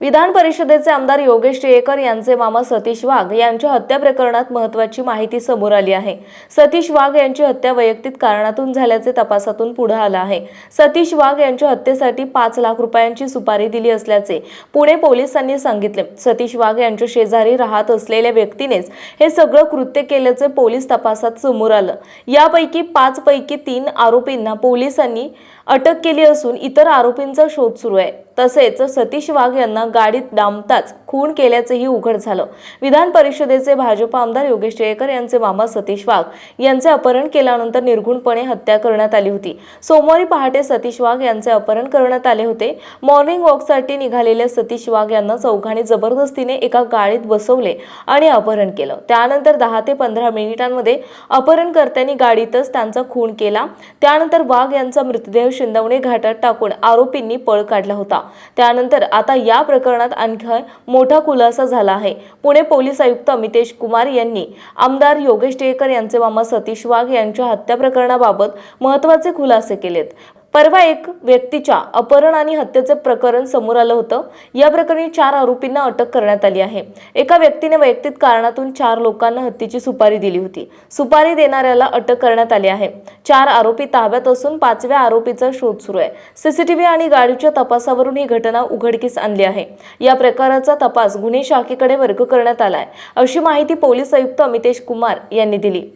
विधान परिषदेचे आमदार योगेश टिळेकर यांचे मामा सतीश वाघ यांच्या हत्या प्रकरणात महत्वाची माहिती समोर आली आहे. सतीश वाघ यांची हत्या वैयक्तिक कारणातून झाल्याचे तपासातून पुढे आलं आहे. सतीश वाघ यांच्या हत्येसाठी पाच लाख रुपयांची सुपारी दिली असल्याचे पुणे पोलिसांनी सांगितले. सतीश वाघ यांच्या शेजारी राहत असलेल्या व्यक्तीनेच हे सगळं कृत्य केल्याचे पोलीस तपासात समोर आलं. यापैकी पाच पैकी तीन आरोपींना पोलिसांनी अटक केली असून इतर आरोपींचा शोध सुरू आहे. तसेच सतीश वाघ यांना गाडीत डांबताच खून केल्याचेही उघड झालं. विधान परिषदेचे भाजप आमदार योगेश टिळेकर यांचे मामा सतीश वाघ यांचे अपहरण केल्यानंतर निर्घुणपणे हत्या करण्यात आली होती. सोमवारी पहाटे सतीश वाघ यांचे अपहरण करण्यात आले होते. मॉर्निंग वॉकसाठी निघालेल्या सतीश वाघ यांना चौघांनी जबरदस्तीने एका गाडीत बसवले आणि अपहरण केलं. त्यानंतर दहा ते पंधरा मिनिटांमध्ये अपहरणकर्त्यांनी गाडीतच त्यांचा खून केला. त्यानंतर वाघ यांचा मृतदेह शिंदवणे घाटात टाकून आरोपींनी पळ काढला होता. त्यानंतर आता या प्रकरणात आणखी मोठा खुलासा झाला आहे. पुणे पोलीस आयुक्त अमितेश कुमार यांनी आमदार योगेश टिळेकर यांचे मामा सतीश वाघ यांच्या हत्या प्रकरणाबाबत महत्त्वाचे खुलासे केलेत. परवा एक व्यक्तीच्या अपहरण आणि हत्येचे प्रकरण समोर आलं होतं. या प्रकरणी चार आरोपींना अटक करण्यात आली आहे. एका व्यक्तीने वैयक्तिक कारणातून चार लोकांना हत्येची सुपारी दिली होती. सुपारी देणाऱ्याला अटक करण्यात आली आहे. चार आरोपी ताब्यात असून पाचव्या आरोपीचा शोध सुरू आहे. सीसीटीव्ही आणि गाडीच्या तपासावरून ही घटना उघडकीस आणली आहे. या प्रकाराचा तपास गुन्हे शाखेकडे वर्ग करण्यात आलाय अशी माहिती पोलीस आयुक्त अमितेश कुमार यांनी दिली.